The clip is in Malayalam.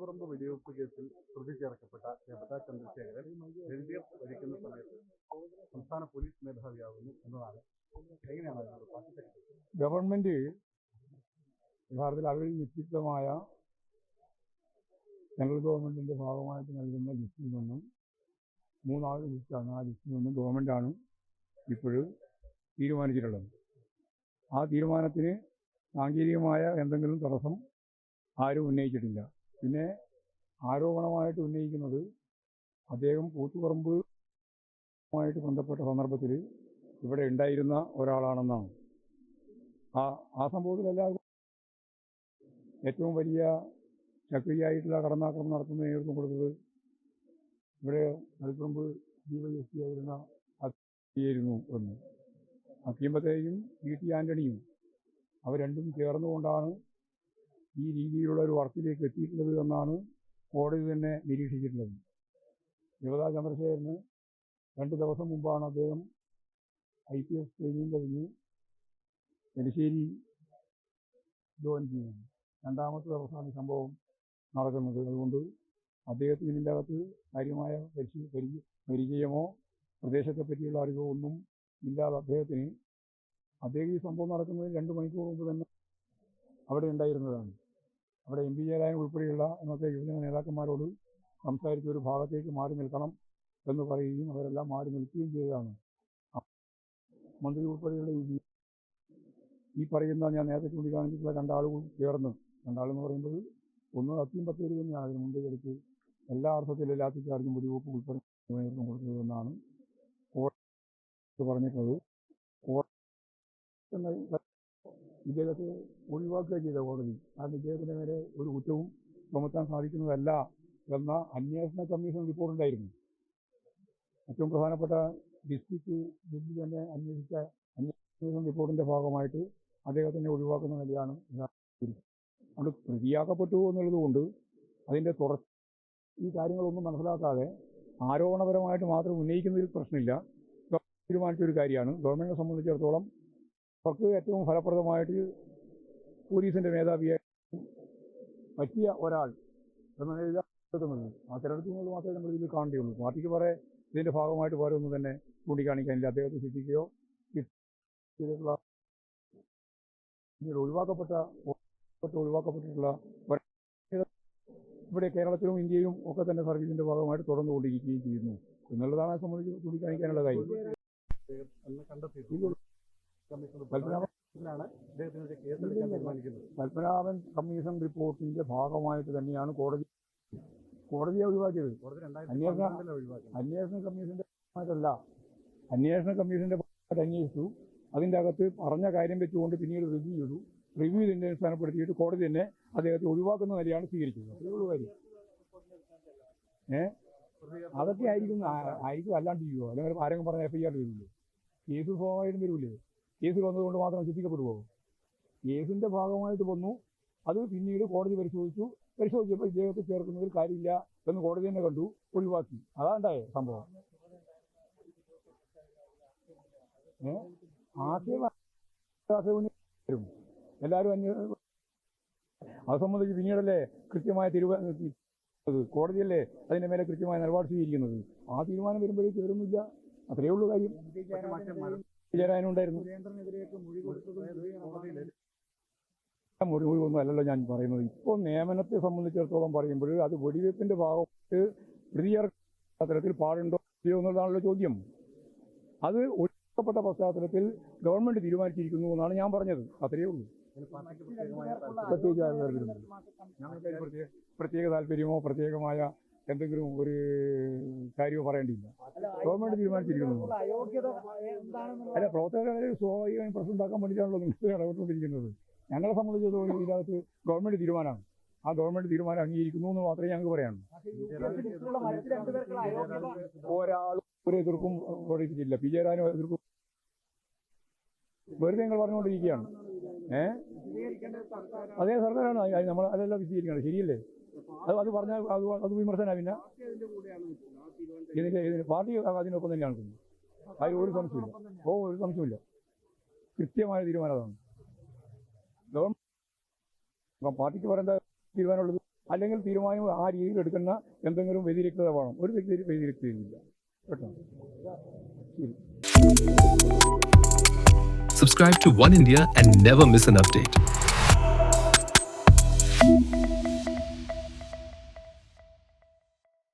കൂത്തുപറമ്പ് വെടിവെപ്പ് കേസിൽ പ്രതി ചേർക്കപ്പെട്ട ജബദ ചന്ദ്രശേഖരൻ എൽ ഡി എഫ് ഭരിക്കുന്ന സമയത്ത് സംസ്ഥാന പോലീസ് മേധാവിയാകുന്നു എന്നതാണ് എങ്ങനെയാണ് ഗവൺമെന്റ് യഥാർത്ഥത്തിൽ അവരിൽ നിശ്ചിതമായ സെൻട്രൽ ഗവൺമെന്റിന്റെ ഭാഗമായിട്ട് നൽകുന്ന ലിസ്റ്റിൽ നിന്നും മൂന്നാമത് ലിസ്റ്റാണ് ആ ലിസ്റ്റിൽ നിന്നും ഗവൺമെന്റാണ് ഇപ്പോഴും തീരുമാനിച്ചിട്ടുള്ളത്. ആ തീരുമാനത്തിന് സാങ്കേതികമായ എന്തെങ്കിലും തടസ്സം ആരും ഉന്നയിച്ചിട്ടില്ല. പിന്നെ ആരോപണമായിട്ട് ഉന്നയിക്കുന്നത് അദ്ദേഹം കൂത്തുപറമ്പുമായിട്ട് ബന്ധപ്പെട്ട സന്ദർഭത്തിൽ ഇവിടെ ഉണ്ടായിരുന്ന ഒരാളാണെന്നാണ്. ആ ആ സംഭവത്തിൽ എല്ലാവർക്കും ഏറ്റവും വലിയ ശക്തിയായിട്ടുള്ള കടന്നാക്രമണം നടത്തുന്ന നേതൃത്വം കൊടുത്തത് ഇവിടെ നൽകുമ്പ് ഡിവൈഎസ്പി ആയിരുന്ന ആയിരുന്നു എന്ന്. അക്കിയമ്പത്തേയും ഇ ടി ആന്റണിയും അവർ രണ്ടും ചേർന്നുകൊണ്ടാണ് ഈ രീതിയിലുള്ള ഒരു വർക്കിലേക്ക് എത്തിയിട്ടുള്ളത് എന്നാണ് കോടതി തന്നെ നിരീക്ഷിച്ചിട്ടുള്ളത്. യുവതാ ചന്ദ്രശേഖരന് രണ്ട് ദിവസം മുമ്പാണ് അദ്ദേഹം ഐ പി എസ് ട്രെയിനിങ് കഴിഞ്ഞ് എലിശ്ശേരി ജോയിൻ ചെയ്യുന്നത് രണ്ടാമത്തെ ദിവസമാണ് ഈ സംഭവം നടക്കുന്നത്. അതുകൊണ്ട് അദ്ദേഹത്തിന് ഇതിന്റെ അകത്ത് കാര്യമായ പരിചയ പരി- പരിചയമോ പ്രദേശത്തെ പറ്റിയുള്ള അറിവോ ഒന്നും ഇല്ലാതെ അദ്ദേഹത്തിന് അദ്ദേഹം ഈ സംഭവം നടക്കുന്നത് രണ്ട് മണിക്കൂർ മുമ്പ് തന്നെ അവിടെ ഉണ്ടായിരുന്നതാണ്. അവിടെ എം പി ജയരാജൻ ഉൾപ്പെടെയുള്ള ഇന്നത്തെ യുവജന നേതാക്കന്മാരോട് സംസാരിച്ച് ഒരു ഭാഗത്തേക്ക് മാറി നിൽക്കണം എന്ന് പറയുകയും അവരെല്ലാം മാറി നിൽക്കുകയും ചെയ്തതാണ്. മന്ത്രി ഉൾപ്പെടെയുള്ള ഈ ഈ പറയുന്ന ഞാൻ നേരത്തെ ചൂണ്ടിക്കാണിച്ചിട്ടുള്ള രണ്ടാളുകൾ ചേർന്ന് രണ്ടാളെന്ന് പറയുമ്പോൾ ഒന്ന് അത്തിയും പത്തേരി തന്നെയാണ് അതിന് മുമ്പേ എടുത്ത് എല്ലാ അർത്ഥത്തിലും ലാത്തി ചാർജും വെടിവെപ്പ് ഉൾപ്പെടെ കൊടുത്തതെന്നാണ് കോടതി പറഞ്ഞിട്ടുള്ളത്. ഇദ്ദേഹത്തെ ഒഴിവാക്കുക ചെയ്ത കോടതി. കാരണം ഇദ്ദേഹത്തിന് നേരെ ഒരു കുറ്റവും ചുമത്താൻ സാധിക്കുന്നതല്ല എന്ന അന്വേഷണ കമ്മീഷൻ റിപ്പോർട്ട് ഉണ്ടായിരുന്നു. ഏറ്റവും പ്രധാനപ്പെട്ട ഡിസ്ട്രിക്ട് ജഡ്ജി തന്നെ അന്വേഷിച്ച അന്വേഷണ റിപ്പോർട്ടിന്റെ ഭാഗമായിട്ട് അദ്ദേഹത്തിനെ ഒഴിവാക്കുന്ന നിലയാണ് അതുകൊണ്ട് പ്രതിയാക്കപ്പെട്ടു എന്നുള്ളത് കൊണ്ട് അതിന്റെ തുടർ ഈ കാര്യങ്ങളൊന്നും മനസ്സിലാക്കാതെ ആരോപണപരമായിട്ട് മാത്രം ഉന്നയിക്കുന്നതിൽ പ്രശ്നമില്ല. തീരുമാനിച്ച ഒരു കാര്യമാണ്. ഗവൺമെന്റിനെ സംബന്ധിച്ചിടത്തോളം അവർക്ക് ഏറ്റവും ഫലപ്രദമായിട്ട് പോലീസിന്റെ മേധാവിയെ പറ്റിയ ഒരാൾ എന്നുവെച്ചാൽ ആ തിരഞ്ഞെടുപ്പിനുള്ളിൽ മാത്രമേ നമ്മൾ ഇതിൽ കാണേണ്ടിയുള്ളൂ പാർട്ടിക്ക് പറയെ ഇതിന്റെ ഭാഗമായിട്ട് വേറെ ഒന്നും തന്നെ ചൂണ്ടിക്കാണിക്കാനില്ല അദ്ദേഹത്തെ ശിക്ഷിക്കുകയോ ചെയ്തിട്ടുള്ള ഒഴിവാക്കപ്പെട്ട ഒഴിവാക്കപ്പെട്ട ഒഴിവാക്കപ്പെട്ടിട്ടുള്ള ഇവിടെ കേരളത്തിലും ഇന്ത്യയിലും ഒക്കെ തന്നെ സർവീസിന്റെ ഭാഗമായിട്ട് തുടർന്നുകൊണ്ടിരിക്കുകയും ചെയ്യുന്നു. എന്നുള്ളതാണ് സംബന്ധിച്ച് ചൂണ്ടിക്കാണിക്കാനുള്ള കാര്യം. എന്ന് പത്മനാഭൻ ാണ് കേസെടുക്കാൻ തീരുമാനിക്കുന്നത്. പത്മനാഭൻ കമ്മീഷൻ റിപ്പോർട്ടിന്റെ ഭാഗമായിട്ട് തന്നെയാണ് കോടതി കോടതിയെ ഒഴിവാക്കിയത്. കോടതി അന്വേഷണ- അന്വേഷണ കമ്മീഷന്റെ ഭാഗമായിട്ടല്ല. അന്വേഷണ കമ്മീഷന്റെ ഭാഗമായിട്ട് അന്വേഷിച്ചു. അതിന്റെ അകത്ത് പറഞ്ഞ കാര്യം വെച്ചുകൊണ്ട് പിന്നീട് റിവ്യൂ ചെയ്തു. റിവ്യൂ ഇതിന്റെ അടിസ്ഥാനപ്പെടുത്തിയിട്ട് കോടതി തന്നെ അദ്ദേഹത്തെ ഒഴിവാക്കുന്ന നിലയാണ് സ്വീകരിച്ചത്. ഉള്ളൂ കാര്യം. ഏ? അതൊക്കെ ആയിരിക്കും ആയിരിക്കും അല്ലാണ്ട് ചെയ്യുമോ അല്ലെങ്കിൽ ആരെങ്കിലും പറഞ്ഞ എഫ് ഐ ആർ വരുമല്ലോ കേസ് സ്വാഭാവികം വരില്ലേ? കേസ് വന്നതുകൊണ്ട് മാത്രം ശിക്ഷിക്കപ്പെടുമോ കേസിന്റെ ഭാഗമായിട്ട് വന്നു. അത് പിന്നീട് കോടതി പരിശോധിച്ചു. പരിശോധിച്ചപ്പോൾ ഇദ്ദേഹത്തെ ചേർക്കുന്നതിൽ കാര്യമില്ല എന്ന് കോടതി തന്നെ കണ്ടു ഒഴിവാക്കി. അതാണ്ടായ സംഭവം. ഏ? ആശയം എല്ലാവരും അന്യ അത് സംബന്ധിച്ച് പിന്നീടല്ലേ കൃത്യമായ തീരുമാനം കോടതിയല്ലേ അതിന്റെ മേലെ കൃത്യമായ നിലപാട് സ്വീകരിക്കുന്നത്. ആ തീരുമാനം വരുമ്പോഴേക്ക് ഇവരൊന്നുമില്ല. അത്രയേ ഉള്ളൂ കാര്യം. ജയരാജനുണ്ടായിരുന്നു മുറി മുഴുവൊന്നും അല്ലല്ലോ ഞാൻ പറയുന്നത്. ഇപ്പോൾ നിയമനത്തെ സംബന്ധിച്ചിടത്തോളം പറയുമ്പോൾ അത് വെടിവെപ്പിന്റെ ഭാഗമായിട്ട് പ്രതിചേർക്കുന്ന തരത്തിൽ പാടുണ്ടോ ഇല്ലയോ എന്നുള്ളതാണല്ലോ ചോദ്യം. അത് ഒഴിവാക്കപ്പെട്ട പശ്ചാത്തലത്തിൽ ഗവൺമെന്റ് തീരുമാനിച്ചിരിക്കുന്നു എന്നാണ് ഞാൻ പറഞ്ഞത്. അത്രയേ ഉള്ളൂ. പ്രത്യേക പ്രത്യേക താല്പര്യമോ പ്രത്യേകമായ എന്തെങ്കിലും ഒരു കാര്യമോ പറയേണ്ടിയില്ല. ഗവൺമെന്റ് തീരുമാനിച്ചിരിക്കുന്നു. അല്ല പ്രവർത്തകരെ സ്വാഭാവികമായും പ്രശ്നം ഉണ്ടാക്കാൻ വേണ്ടിയിട്ടാണല്ലോ നിങ്ങൾ ഇടപെട്ടുകൊണ്ടിരിക്കുന്നത്. ഞങ്ങളെ സംബന്ധിച്ചിടത്തോളം ഇതിനകത്ത് ഗവൺമെന്റ് തീരുമാനമാണ്. ആ ഗവൺമെന്റ് തീരുമാനം അംഗീകരിക്കുന്നു എന്ന് മാത്രമേ ഞങ്ങൾക്ക് പറയാനുള്ളൂ. ഒരാളും ഒരു എതിർക്കും പ്രകടിപ്പിച്ചില്ല പി. ജയരാജനും എതിർക്കും വെറുതെ ഞങ്ങൾ പറഞ്ഞുകൊണ്ടിരിക്കുകയാണ്. ഏഹ് അതേ സർക്കാരാണ്. നമ്മൾ അതെല്ലാം വിശദീകരിക്കണം. ശരിയല്ലേ? അത് പറഞ്ഞാൽ അത് അത് വിമർശന പിന്നെ. പാർട്ടി അതിനൊപ്പം തന്നെയാണ് അതിൽ ഒരു സംശയമില്ല ഓ ഒരു സംശയമില്ല കൃത്യമായ തീരുമാനം അതാണ്. ഗവൺമെന്റ് പാർട്ടിക്ക് പറയേണ്ട തീരുമാനമുള്ളത്? അല്ലെങ്കിൽ തീരുമാനം ആ രീതിയിൽ എടുക്കുന്ന എന്തെങ്കിലും വ്യതിരിക്തത വേണം. ഒരു വ്യതിരിക്തയില്ല കേട്ടോ? Subscribe to One India and never miss an update.